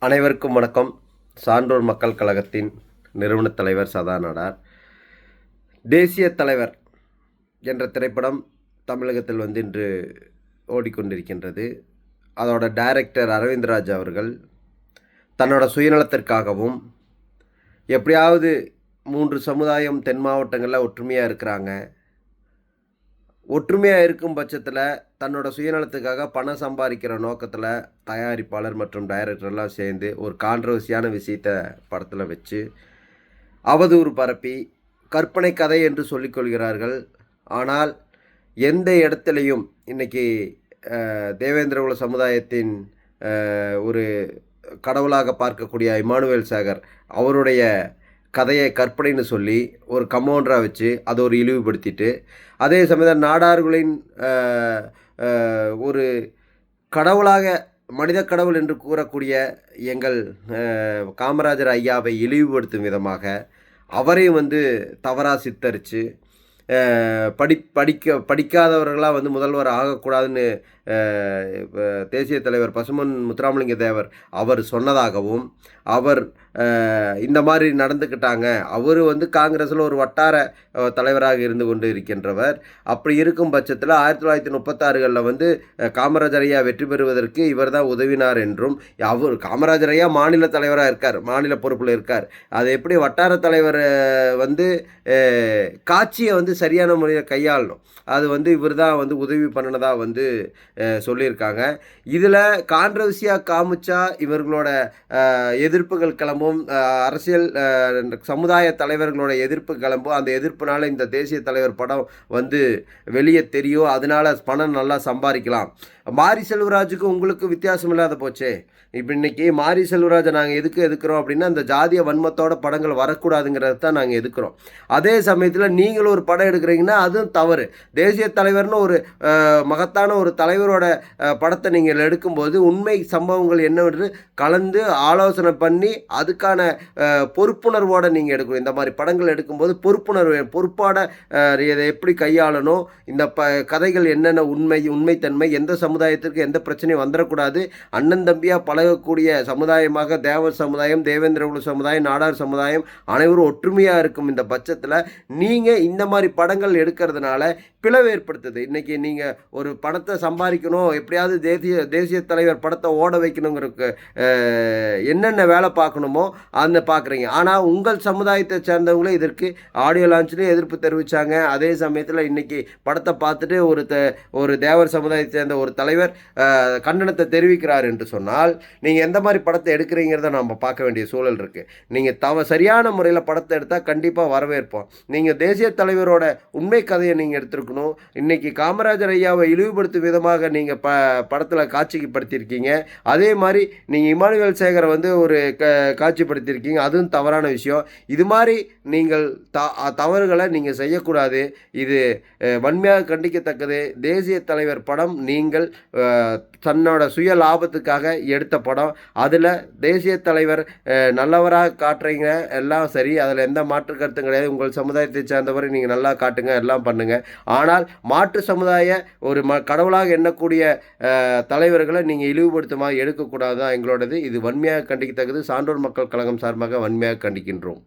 அனைவருக்கும் வணக்கம். சான்றோர் மக்கள் கழகத்தின் நிறுவனத் தலைவர் சதா நாடார். தேசிய தலைவர் என்ற திரைப்படம் தமிழகத்தில் வந்து இன்று ஓடிக்கொண்டிருக்கின்றது. அதோட டைரக்டர் அரவிந்த்ராஜ் அவர்கள் தன்னோட சுயநலத்திற்காகவும் எப்படியாவது மூன்று சமுதாயம் தென் மாவட்டங்களில் ஒற்றுமையாக இருக்கிறாங்க. ஒற்றுமையாக இருக்கும் பட்சத்தில் தன்னோட சுயநலத்துக்காக பணம் சம்பாதிக்கிற நோக்கத்தில் தயாரிப்பாளர் மற்றும் டைரக்டர்லாம் சேர்ந்து ஒரு கான்ட்ரவர்சியான விஷயத்தை படத்தில் வச்சு அவதூறு பரப்பி கற்பனை கதை என்று சொல்லிக்கொள்கிறார்கள் ஆனால் எந்த இடத்துலையும் இன்றைக்கி தேவேந்திரகுல சமுதாயத்தின் ஒரு கடவுளாக பார்க்கக்கூடிய இமானுவேல் சாகர் அவருடைய கதையை கற்பனைன்னு சொல்லி ஒரு கமௌண்டராக வச்சு அதை ஒரு இழிவுபடுத்திட்டு அதே சமயத்தில் நாடார்களின் ஒரு கடவுளாக மனித கடவுள் என்று கூறக்கூடிய எங்கள் காமராஜர் ஐயாவை இழிவுபடுத்தும் விதமாக அவரையும் வந்து தவறாக சித்தரித்து படி படிக்க படிக்காதவர்களாக வந்து முதல்வர் ஆகக்கூடாதுன்னு தேசிய தலைவர் பசுமன் முத்துராமலிங்க தேவர் அவர் சொன்னதாகவும் அவர் இந்த மாதிரி நடந்துக்கிட்டாங்க. அவர் வந்து காங்கிரஸில் ஒரு வட்டார தலைவராக இருந்து கொண்டு இருக்கின்றவர். அப்படி இருக்கும் பட்சத்தில் ஆயிரத்தி தொள்ளாயிரத்தி முப்பத்தாறுகளில் வந்து காமராஜர் ஐயா வெற்றி பெறுவதற்கு இவர் தான் உதவினார் என்றும் அவர் காமராஜர் ஐயா மாநில தலைவராக இருக்கார் மாநில பொறுப்பில் இருக்கார். அது எப்படி வட்டார தலைவர் வந்து காட்சியை வந்து சரியான முறையில் கையாளணும். அது வந்து இவர் தான் வந்து உதவி பண்ணினதாக வந்து சொல்லியிருக்காங்க. இதில் கான்ட்ரவர்சியாக காமிச்சா இவர்களோட எதிர்ப்புகள் கிளம்பும். அரசியல் சமுதாய தலைவர்களோட எதிர்ப்பு கிளம்பும். அந்த எதிர்ப்புனால இந்த தேசிய தலைவர் படம் வந்து வெளியே தெரியும். அதனால பணம் நல்லா சம்பாதிக்கலாம். மாரி செல்வராஜுக்கு உங்களுக்கு வித்தியாசம் இல்லாத போச்சே? இப்போ இன்றைக்கி மாரி செல்வராஜை நாங்கள் எதுக்கு எதுக்குறோம் அப்படின்னா அந்த ஜாதிய வன்மத்தோட படங்கள் வரக்கூடாதுங்கிறது தான் நாங்கள் எதுக்குறோம். அதே சமயத்தில் நீங்களும் ஒரு படம் எடுக்கிறீங்கன்னா அதுவும் தவறு. தேசிய தலைவர்னு ஒரு மகத்தான ஒரு தலைவரோட படத்தை நீங்கள் எடுக்கும்போது உண்மை சம்பவங்கள் என்னவென்று கலந்து ஆலோசனை பண்ணி அதுக்கான பொறுப்புணர்வோடு நீங்கள் எடுக்கணும். இந்த மாதிரி படங்கள் எடுக்கும்போது பொறுப்புணர்வு பொறுப்பாட இதை எப்படி கையாளணும் இந்த ப கதைகள் என்னென்ன உண்மை உண்மைத்தன்மை எந்த சமுதாயத்திற்கு எந்த பிரச்சனையும் வந்துடக்கூடாது அண்ணன் தம்பியாக பல பழகக்கூடிய சமுதாயமாக தேவர் சமுதாயம் தேவேந்திரகுல சமுதாயம் நாடார் சமுதாயம் அனைவரும் ஒற்றுமையாக இருக்கும் இந்த பட்சத்தில் நீங்கள் இந்த மாதிரி படங்கள் எடுக்கிறதுனால பிளவு ஏற்படுத்துது. இன்றைக்கி நீங்கள் ஒரு படத்தை சம்பாதிக்கணும் எப்படியாவது தேசிய தேசிய தலைவர் படத்தை ஓட வைக்கணுங்கிறதுக்கு என்னென்ன வேலை பார்க்கணுமோ அந்த பார்க்குறீங்க. ஆனால் உங்கள் சமுதாயத்தை சேர்ந்தவங்களே இதற்கு ஆடியோ லான்ச்லேயும் எதிர்ப்பு தெரிவித்தாங்க அதே சமயத்தில் இன்றைக்கி படத்தை பார்த்துட்டு ஒரு த ஒரு தேவர் சமுதாயத்தை சேர்ந்த ஒரு தலைவர் கண்டனத்தை தெரிவிக்கிறார் என்று சொன்னால் நீங்கள் எந்த மாதிரி படத்தை எடுக்கிறீங்கிறத நம்ம பார்க்க வேண்டிய சூழல் இருக்குது நீங்கள் தவ சரியான முறையில் படத்தை எடுத்தால் கண்டிப்பாக வரவேற்போம். நீங்கள் தேசிய தலைவரோட உண்மை கதையை நீங்கள் எடுத்துருக்கணும். இன்றைக்கி காமராஜர் ஐயாவை இழிவுபடுத்தும் விதமாக நீங்கள் ப படத்தில் காட்சிப்படுத்தியிருக்கீங்க. அதே மாதிரி நீங்கள் இமானுவேல் சேகரை வந்து ஒரு க காட்சிப்படுத்தியிருக்கீங்க. அதுவும் தவறான விஷயம். இது மாதிரி நீங்கள் த தவறுகளை நீங்கள் செய்யக்கூடாது. இது வன்மையாக கண்டிக்கத்தக்கது. தேசிய தலைவர் படம் நீங்கள் தன்னோட சுய லாபத்துக்காக எடுத்த படம். அதில் தேசிய தலைவர் நல்லவராக காட்டுறீங்க. எல்லாம் சரி. அதில் எந்த மாற்று கருத்தும் கிடையாது. உங்கள் சமுதாயத்தை சேர்ந்தவரை நீங்கள் நல்லா காட்டுங்க. எல்லாம் பண்ணுங்க. ஆனால் மாற்று சமுதாய ஒரு ம கடவுளாக எண்ணக்கூடிய தலைவர்களை நீங்கள் இழிவுபடுத்துமா எடுக்கக்கூடாது தான் எங்களோடது. இது வன்மையாக கண்டிக்கத்தக்கது. சான்றோர் மக்கள் கழகம் சார்பாக வன்மையாக கண்டிக்கின்றோம்.